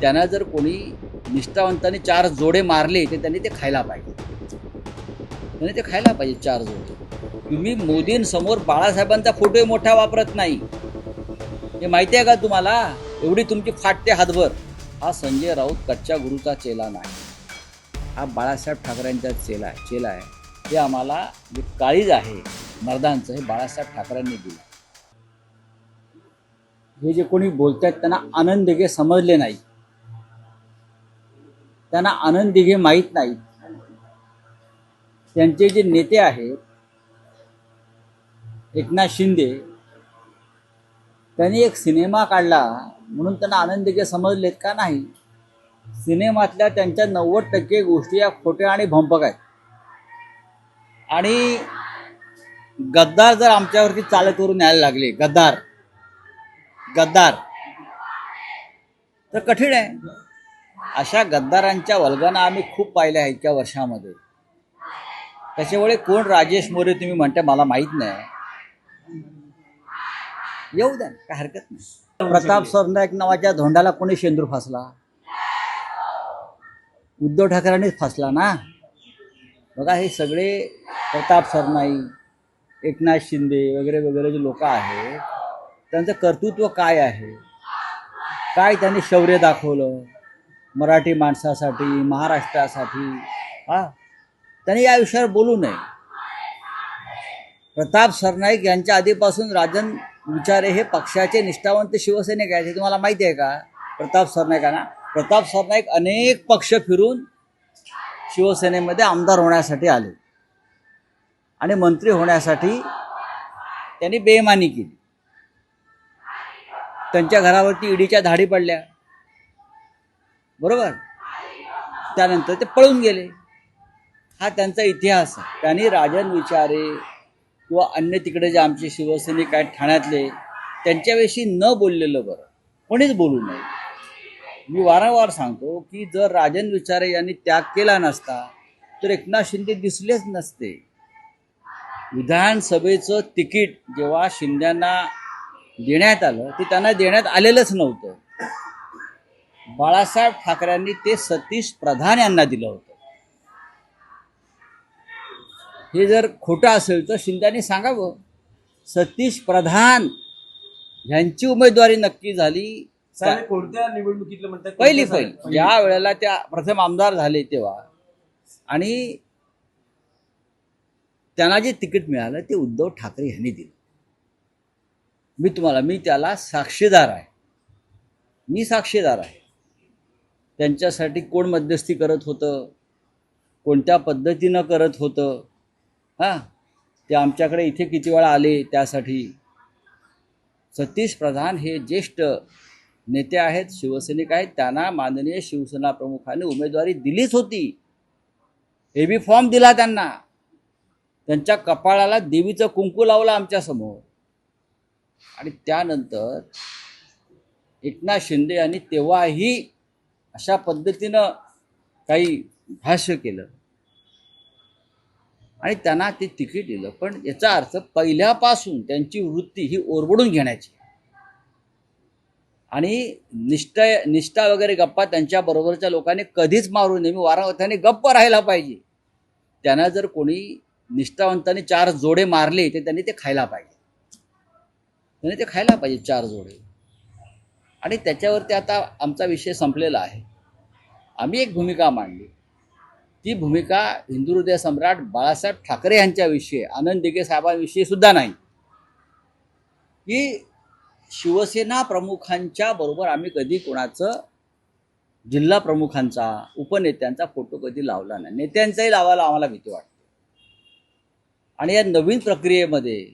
त्यांना जर कोणी निष्ठावंतांनी चार जोडे मारले तर त्यांनी ते खायला पाहिजे. त्यांनी ते खायला पाहिजे चार जोडे. तुम्ही मोदींसमोर बाळासाहेबांचा फोटो मोठा वापरत नाही. हे माहिती आहे का तुम्हाला? एवढी तुमची फाटते हातभर. हा संजय राऊत कच्च्या गुरुचा चेला नाही. हा बाळासाहेब ठाकरेंचा चेला आहे चेला आहे. हे आम्हाला जे काळीज आहे मर्दांचं हे बाळासाहेब ठाकरेंनी दिलं. हे जे कोणी बोलत आहेत त्यांना आनंद घे समजले नाही. त्यांना आनंद दिघे माहीत नाही. त्यांचे जे नेते आहेत एकनाथ शिंदे त्यांनी एक सिनेमा काढला म्हणून त्यांना आनंद दिघे समजलेत का नाही? सिनेमातल्या त्यांच्या नव्वद टक्के गोष्टी या खोट्या आणि भंपक आहेत. आणि गद्दार जर आमच्यावरती चालत वरून यायला लागले गद्दार गद्दार तर कठीण आहे. अशा गद्दारांच्या वल्गना आम्ही खूप पाहिल्या आहेत इतक्या वर्षामध्ये. त्याच्यामुळे कोण राजेश मोरे तुम्ही म्हणता मला माहीत नाही. येऊ द्या काय हरकत नाही. प्रताप सरनाईक नावाच्या धोंडाला कोणी शेंदूर फासला? उद्धव ठाकरेंनीच फासला ना? बघा हे सगळे प्रताप सरनाईक एकनाथ शिंदे वगैरे वगैरे जे लोक आहेत त्यांचं कर्तृत्व काय आहे? काय त्यांनी शौर्य दाखवलं? मराठी माणसासाठी महाराष्ट्रासाठी हा? त्यांनी या विषयावर बोलू नये. प्रताप सरनाईक यांच्या आधीपासून राजन विचारे हे पक्षाचे निष्ठावंत शिवसैनिक आहेत हे तुम्हाला माहिती आहे का? प्रताप सरनाईकांना प्रताप सरनाईक अनेक पक्ष फिरून शिवसेनेमध्ये आमदार होण्यासाठी आले. आणि मंत्री होण्यासाठी त्यांनी बेमानी केली. त्यांच्या घरावरती ईडीच्या धाडी पडल्या. बरोबर? त्यानंतर ते पळून गेले. हा त्यांचा इतिहास आहे. त्यांनी राजन विचारे किंवा अन्य तिकडे जे आमचे शिवसैनिक आहेत ठाण्यातले त्यांच्याविषयी न बोललेलं बरं. कोणीच बोलू नये. मी वारंवार सांगतो की जर राजन विचारे यांनी त्याग केला नसता तर एकनाथ शिंदे दिसलेच नसते. विधानसभेचं तिकीट जेव्हा शिंद्यांना देण्यात आलं ते त्यांना देण्यात आलेलंच नव्हतं. बाळासाहेब ठाकरेंनी ते सतीश प्रधान यांना दिलं होतं. हे जर खोटं असेल तर शिंद्यांनी सांगावं. सतीश प्रधान ह्यांची उमेदवारी नक्की झाली. कोणत्या निवडणुकीतलं म्हणतात? पहिली पहिली? ज्या वेळेला त्या प्रथम आमदार झाले तेव्हा. आणि त्यांना जे तिकीट मिळालं ते उद्धव ठाकरे यांनी दिलं. मी तुम्हाला मी त्याला साक्षीदार आहे. मी साक्षीदार आहे. त्यांच्यासाठी कोण मध्यस्थी करत होतं? कोणत्या पद्धतीनं करत होतं? हां? ते आमच्याकडे इथे किती वेळा आले त्यासाठी? सतीश प्रधान हे ज्येष्ठ नेते आहेत शिवसैनिक आहेत. त्यांना माननीय शिवसेना प्रमुखाने उमेदवारी दिलीच होती. ए बी फॉर्म दिला त्यांना. त्यांच्या कपाळाला देवीचं कुंकू लावलं आमच्यासमोर आणि त्यानंतर एकनाथ शिंदे यांनी तेव्हाही अशा पद्धतीनं काही भाष्य केलं. आणि त्यांना ते तिकीट दिलं. पण याचा अर्थ पहिल्यापासून त्यांची वृत्ती ही ओरबडून घेण्याची. आणि निष्ठा निष्ठा वगैरे गप्पा त्यांच्याबरोबरच्या लोकांनी कधीच मारू नये. मी वारंवार गप्प राहायला पाहिजे. त्यांना जर कोणी निष्ठावंतांनी चार जोडे मारले तर त्यांनी ते खायला पाहिजे. त्यांनी ते खायला पाहिजे चार जोडे. आणि त्याच्यावरती आता आमचा विषय संपलेला आहे. आम्ही एक भूमिका मांडली. ती भूमिका हिंदू हृदय सम्राट बाळासाहेब ठाकरे यांच्याविषयी आनंद दिघे साहेबांविषयी सुद्धा नाही. की शिवसेना प्रमुखांच्या बरोबर आम्ही कधी कोणाचं जिल्हा प्रमुखांचा उपनेत्यांचा फोटो कधी लावला नाही. नेत्यांचाही लावायला आम्हाला भीती वाटते. आणि या नवीन प्रक्रियेमध्ये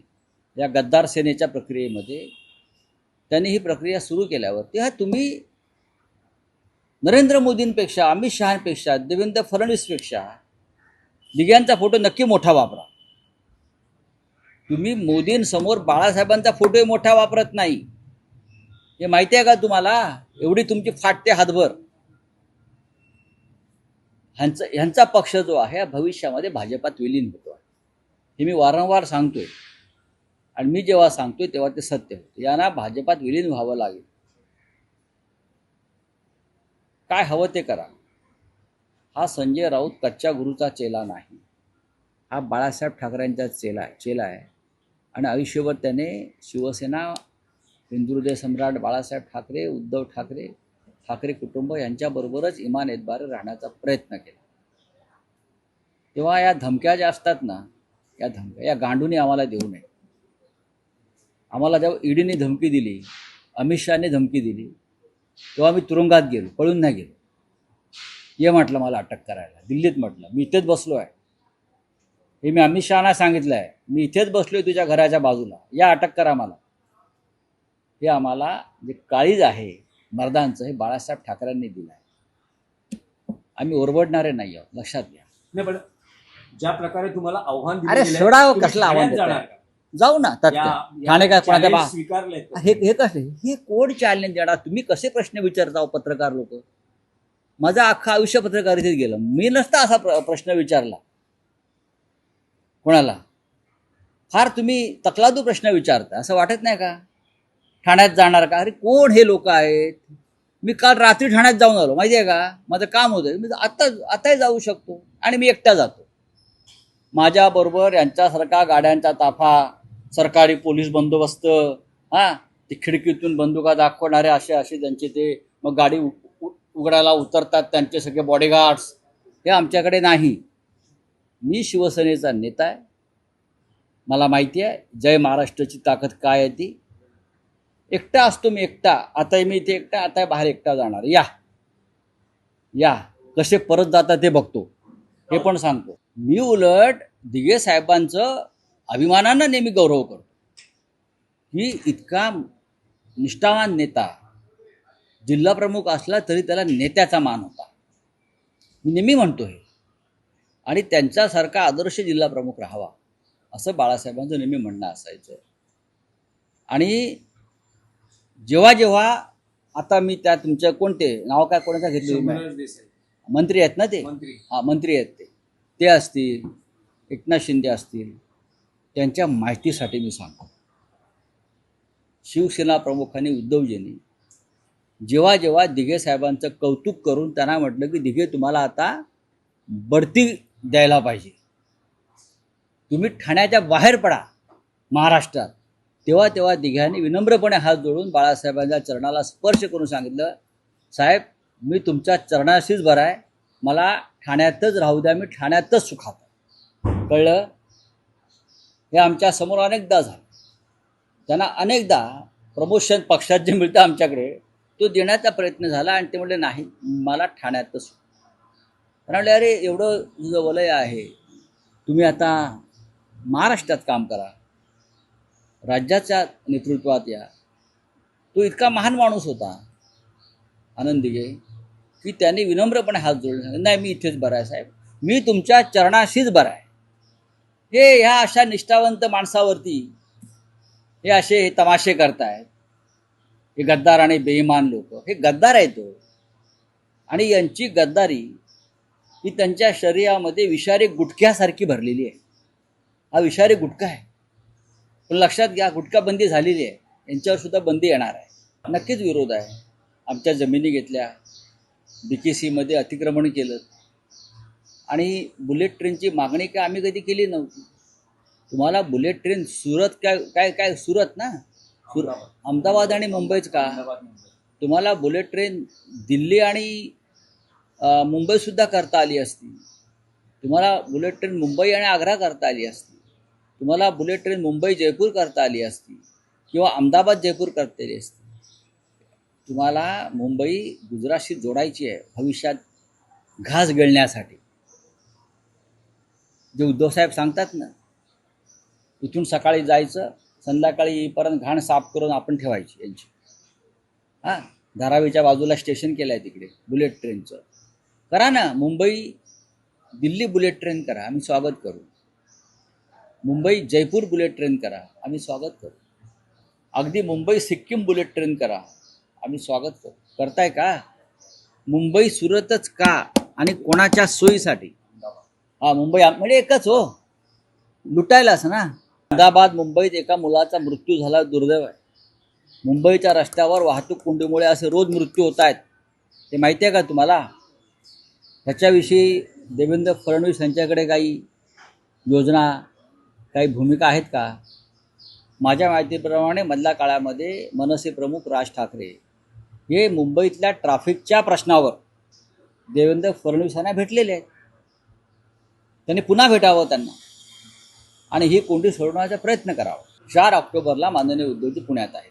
या गद्दार सेनेच्या प्रक्रियेमध्ये त्यांनी ही प्रक्रिया सुरू केल्यावर तेव्हा तुम्ही नरेंद्र मोदींपेक्षा अमित शहापेक्षा देवेंद्र फडणवीसपेक्षा दिग्यांचा फोटो नक्की मोठा वापरा. तुम्ही मोदींसमोर बाळासाहेबांचा फोटोही मोठा वापरत नाही. हे माहिती आहे का तुम्हाला? एवढी तुमची फाटते हातभर. ह्यांचा ह्यांचा पक्ष जो आहे भविष्यामध्ये भाजपात विलीन होतो. हे मी वारंवार सांगतोय. आणि मी जेव्हा सांगतोय तेव्हा ते सत्य होतं. यांना भाजपात विलीन व्हावं लागेल. काय हवं ते करा. हा संजय राऊत कच्च्या गुरुचा चेला नाही. हा बाळासाहेब ठाकरेंचा चेला चेला आहे. आणि आयुष्यभर त्याने शिवसेना हिंदुहृदय सम्राट बाळासाहेब ठाकरे उद्धव ठाकरे ठाकरे कुटुंब यांच्याबरोबरच इमान एतबारे राहण्याचा प्रयत्न केला. तेव्हा या धमक्या ज्या असतात ना या धमक्या या गांडूने आम्हाला देऊ नये. आम्हाला जेव्हा ईडीने धमकी दिली अमित शहाने धमकी दिली तेव्हा मी तुरुंगात गेलो पळून नाही गेलो. ये म्हटलं मला अटक करायला. दिल्लीत म्हटलं मी इथेच बसलो आहे. हे मी अमित शहाना सांगितलं आहे. मी इथेच बसलो आहे तुझ्या घराच्या बाजूला. या अटक करा मला हे आम्हाला जे काळीज आहे मर्दांचं हे बाळासाहेब ठाकरेंनी दिलं आहे. आम्ही ओरबडणारे नाही आहोत. लक्षात घ्या. नाही पण ज्या प्रकारे तुम्हाला आव्हान दिलं अरे सोडा हो, कसलं आव्हान जाऊ ना तात्काळ. ठाणे काय कोणाच्या बा? हे हे कसे हे कोण चॅलेंज देणार? तुम्ही कसे प्रश्न विचारता पत्रकार लोक? माझं अख्खं आयुष्य पत्रकारितेत गेलं. मी नसता असा प्र प्रश्न विचारला. कोणाला? फार तुम्ही तकलादू प्रश्न विचारता. असं वाटत नाही का? ठाण्यात जाणार का? अरे कोण हे लोक आहेत? मी काल रात्री ठाण्यात जाऊन आलो. माहिती आहे का? माझं काम होतं. मी आत्ता आताही जाऊ शकतो आणि मी एकटा जातो. माझ्याबरोबर यांच्यासारखा गाड्यांचा ताफा सरकारी पोलीस बंदोबस्त हां ते खिडकीतून बंदुका दाखवणारे असे असे त्यांचे ते मग गाडी उ- उघडायला उतरतात त्यांचे सगळे बॉडीगार्ड्स हे आमच्याकडे नाही. मी शिवसेनेचा नेता आहे. मला माहिती आहे जय महाराष्ट्राची ताकद काय आहे ती. एकटा असतो मी एकटा. आता मी इथे एकटा आता बाहेर एकटा जाणार. या. या. कसे परत जातात ते बघतो. हे पण सांगतो. मी उलट दिगे साहेबांचं अभिमानानं नेहमी गौरव करतो. की इतका निष्ठावान नेता जिल्हा प्रमुख असला तरी त्याला नेत्याचा मान होता. मी नेहमी म्हणतो हे. आणि त्यांच्यासारखा आदर्श जिल्हा प्रमुख राहावा असं बाळासाहेबांचं नेहमी म्हणणं असायचं. आणि जेव्हा जेव्हा आता मी त्या तुमच्या कोणते नाव काय कोणाचं घेतलं मंत्री आहेत ना ते? हा मंत्री आहेत ते. ते असतील एकनाथ शिंदे असतील त्यांच्या माहितीसाठी मी सांगतो. शिवसेना प्रमुखांनी उद्धवजींनी जेव्हा जेव्हा दिघे साहेबांचं कौतुक करून त्यांना म्हटलं की दिघे तुम्हाला आता बढती द्यायला पाहिजे. तुम्ही ठाण्याच्या बाहेर पडा महाराष्ट्रात. तेव्हा तेव्हा दिघ्याने विनम्रपणे हात जोडून बाळासाहेबांच्या चरणाला स्पर्श करून सांगितलं साहेब मी तुमच्या चरणाशीच बरा आहे. मला ठाण्यातच राहू द्या मी ठाण्यातच सुखात कळलं? हे आमच्यासमोर अनेकदा झालं. त्यांना अनेकदा प्रमोशन पक्षात जे मिळतं आमच्याकडे तो देण्याचा प्रयत्न झाला आणि ते म्हणले नाही मला ठाण्यातच म्हणाले त्यांना अरे एवढं तुझं वलय आहे. तुम्ही आता महाराष्ट्रात काम करा. राज्याच्या नेतृत्वात या. तो इतका महान माणूस होता आनंद की त्यांनी विनम्रपणे हात जोडले. नाही मी इथेच बरा आहे साहेब. मी तुमच्या चरणाशीच बरा आहे. हे ह्या अशा निष्ठावंत माणसावरती हे असे हे तमाशे करतायत. हे गद्दार आणि बेईमान लोक. हे गद्दार आहेत तो. आणि यांची गद्दारी ही त्यांच्या शरीरामध्ये विषारी गुटख्यासारखी भरलेली आहे. हा विषारी गुटखा आहे. पण लक्षात घ्या गुटखा बंदी झालेली आहे. यांच्यावर सुद्धा बंदी येणार आहे. नक्कीच विरोध आहे. आमच्या जमिनी घेतल्या. बी के सीमध्ये अतिक्रमण केलं. आणि बुलेट ट्रेनची मागणी काय आम्ही कधी केली नव्हती. तुम्हाला बुलेट ट्रेन सुरत काय काय काय सुरत ना? सुर अहमदाबाद आणि मुंबईच का. तुम्हाला बुलेट ट्रेन दिल्ली आणि मुंबईसुद्धा करता आली असती. तुम्हाला बुलेट ट्रेन मुंबई आणि आग्रा करता आली असती. तुम्हाला बुलेट ट्रेन मुंबई जयपूर करता आली असती किंवा अहमदाबाद जयपूर करता आली असती. तुम्हाला मुंबई गुजरातशी जोडायची आहे भविष्यात घास गळण्यासाठी. जे उद्धवसाहेब सांगतात ना इथून सकाळी जायचं संध्याकाळी येईपर्यंत घाण साफ करून आपण ठेवायची यांची. हां धारावीच्या बाजूला स्टेशन केलं आहे तिकडे बुलेट ट्रेनचं. करा ना मुंबई दिल्ली बुलेट ट्रेन करा आम्ही स्वागत करू. मुंबई जयपूर बुलेट ट्रेन करा आम्ही स्वागत करू. अगदी मुंबई सिक्कीम बुलेट ट्रेन करा आम्ही स्वागत करू. करताय का? मुंबई सुरतच का? आणि कोणाच्या सोयीसाठी? हा मुंबई म्हणजे एकच हो. लुटायलाच ना. अहमदाबाद मुंबईत एका मुलाचा मृत्यू झाला दुर्दैव आहे. मुंबईच्या रस्त्यावर वाहतूक कोंडीमुळे असे रोज मृत्यू होत आहेत. ते माहिती आहे का तुम्हाला? ह्याच्याविषयी देवेंद्र फडणवीस यांच्याकडे काही योजना काही भूमिका आहेत का? माझ्या माहितीप्रमाणे मधल्या काळामध्ये मनसे प्रमुख राज ठाकरे हे मुंबईतल्या ट्रॅफिकच्या प्रश्नावर देवेंद्र फडणवीसांना भेटलेले आहेत. त्यांनी पुन्हा भेटावं त्यांना. आणि ही कोंडी सोडवण्याचा प्रयत्न करावा. चार ऑक्टोबरला माननीय उद्धवजी पुण्यात आहेत.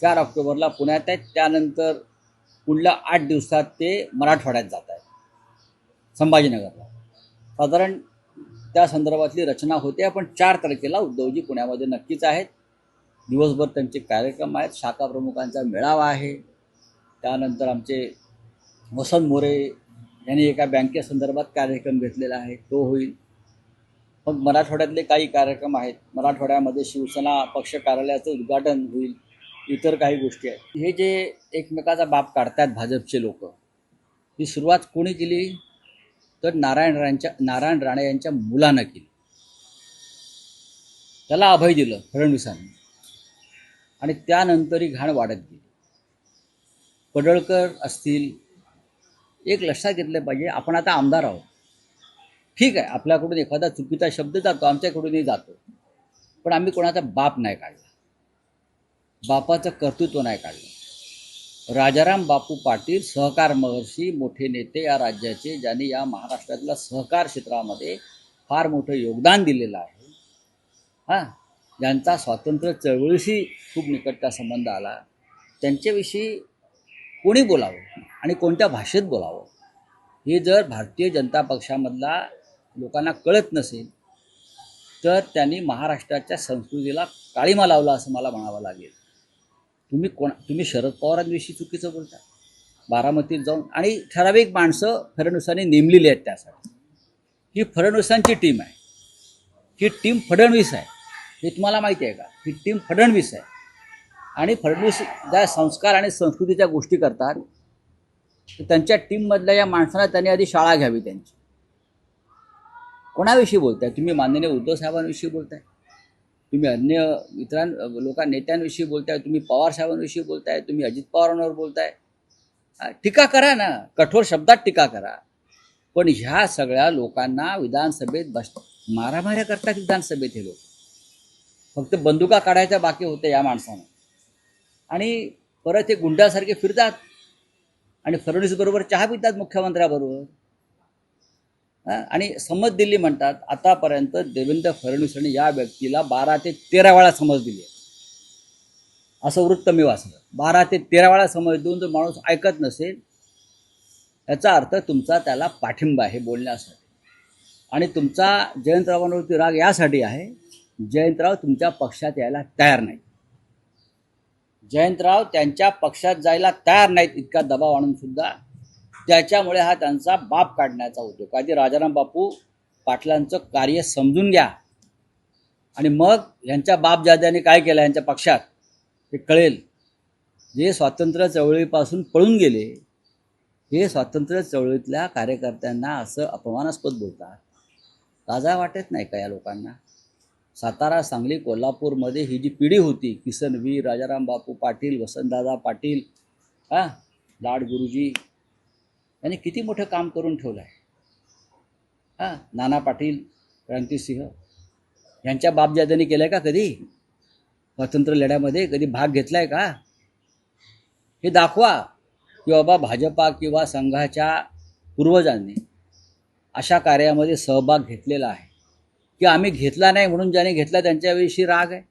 चार ऑक्टोबरला पुण्यात आहेत. त्यानंतर पुढल्या आठ दिवसात ते मराठवाड्यात जात आहेत. संभाजीनगरला. साधारण त्या संदर्भातली रचना होते. पण चार तारखेला उद्धवजी पुण्यामध्ये नक्कीच आहेत. दिवसभर त्यांचे कार्यक्रम आहेत. शाखा प्रमुखांचा मेळावा आहे. त्यानंतर आमचे वसंत मोरे यांनी एका बँकेसंदर्भात कार्यक्रम घेतलेला आहे तो होईल. मग मराठवाड्यातले काही कार्यक्रम आहेत. मराठवाड्यामध्ये शिवसेना पक्ष कार्यालयाचं उद्घाटन होईल इतर काही गोष्टी आहेत. हे जे एकमेकाचा बाप काढतात भाजपचे लोक ही सुरुवात कोणी केली? तर नारायण राणच्या नारायण राणे यांच्या मुलानं केली. त्याला अभय दिलं फडणवीसांनी. आणि त्यानंतरही घाण वाढत गेली. पडळकर असतील एक लक्षात घेतलं पाहिजे आपण आता आमदार आहोत. ठीक आहे आपल्याकडून एखादा चुकीचा शब्द जातो आमच्याकडूनही जातो. पण आम्ही कोणाचा बाप नाही काढला. बापाचं कर्तृत्व नाही काढलं. राजाराम बापू पाटील सहकार महर्षी मोठे नेते या राज्याचे ज्यांनी या महाराष्ट्रातल्या सहकार क्षेत्रामध्ये फार मोठं योगदान दिलेलं आहे. हां ज्यांचा स्वातंत्र्य चळवळीशी खूप निकटचा संबंध आला. त्यांच्याविषयी कोणी बोलावं? आणि कोणत्या भाषेत बोलावं? हे जर भारतीय जनता पक्षामधला लोकांना कळत नसेल तर त्यांनी महाराष्ट्राच्या संस्कृतीला काळीमा लावला असं मला म्हणावं लागेल. तुम्ही कोण तुम्ही शरद पवारांविषयी चुकीचं बोलता. बारामतीत जाऊन आणि ठराविक माणसं फडणवीसांनी नेमलेली आहेत त्यासाठी. ही फडणवीसांची टीम आहे. ही टीम फडणवीस आहे. हे तुम्हाला माहिती आहे का? ही टीम फडणवीस आहे. आणि फडणवीस ज्या संस्कार आणि संस्कृतीच्या गोष्टी करतात तर त्यांच्या टीममधल्या या माणसांना त्यांनी आधी शाळा घ्यावी त्यांची. कोणाविषयी बोलताय? तुम्ही माननीय उद्धव साहेबांविषयी बोलताय? तुम्ही अन्य इतरां लोकां नेत्यांविषयी बोलताय? तुम्ही पवार साहेबांविषयी बोलताय? तुम्ही अजित पवारांवर बोलताय? टीका करा ना. कठोर शब्दात टीका करा. पण ह्या सगळ्या लोकांना विधानसभेत बस मारामाऱ्या करतात विधानसभेत हे लोक. फक्त बंदुका काढायच्या बाकी होत्या या माणसानं. आणि परत हे गुंडासारखे फिरतात. आणि फडणवीसबरोबर चहा पितात मुख्यमंत्र्याबरोबर. आणि समज दिली म्हणतात आतापर्यंत देवेंद्र फडणवीसांनी या व्यक्तीला बारा ते तेरा वेळा समज दिली असं वृत्त मी वाचलं. बारा ते तेरा वेळा समज देऊन जर माणूस ऐकत नसेल याचा अर्थ तुमचा त्याला पाठिंबा आहे बोलण्यासाठी. आणि तुमचा जयंतरावांवरती राग यासाठी आहे जयंतराव तुमच्या पक्षात यायला तयार नाही जयंतराव त्यांच्या पक्षात जायला तयार नाहीत इतका दबाव आणून सुद्धा. त्याच्यामुळे हा त्यांचा बाप काढण्याचा उद्योग. आधी राजाराम बापू पाटलांचं कार्य समजून घ्या. आणि मग यांच्या बाप जाद्याने काय केलं यांच्या पक्षात? ते कळेल. जे स्वातंत्र्य चळवळीपासून पळून गेले हे स्वातंत्र्य चळवळीतल्या कार्यकर्त्यांना असं अपमानास्पद बोलतात. लाजा वाटत नाही का या लोकांना? सातारा सांगली कोल्हापूरमध्ये ही जी पिढी होती किसनवीर राजाराम बापू पाटील वसंतदादा पाटील हां? लाड गुरुजी यांनी किती मोठं काम करून ठेवलं आहे हां? नाना पाटील क्रांतिसिंह यांच्या बापजाद्यांनी केलं आहे का कधी? स्वातंत्र्य लढ्यामध्ये कधी भाग घेतला आहे का? हे दाखवा की बाबा भाजपा किंवा संघाच्या पूर्वजांनी अशा कार्यामध्ये सहभाग घेतलेला आहे. की आम्ही घेतला नाही म्हणून ज्याने घेतला त्यांच्याविषयी राग आहे.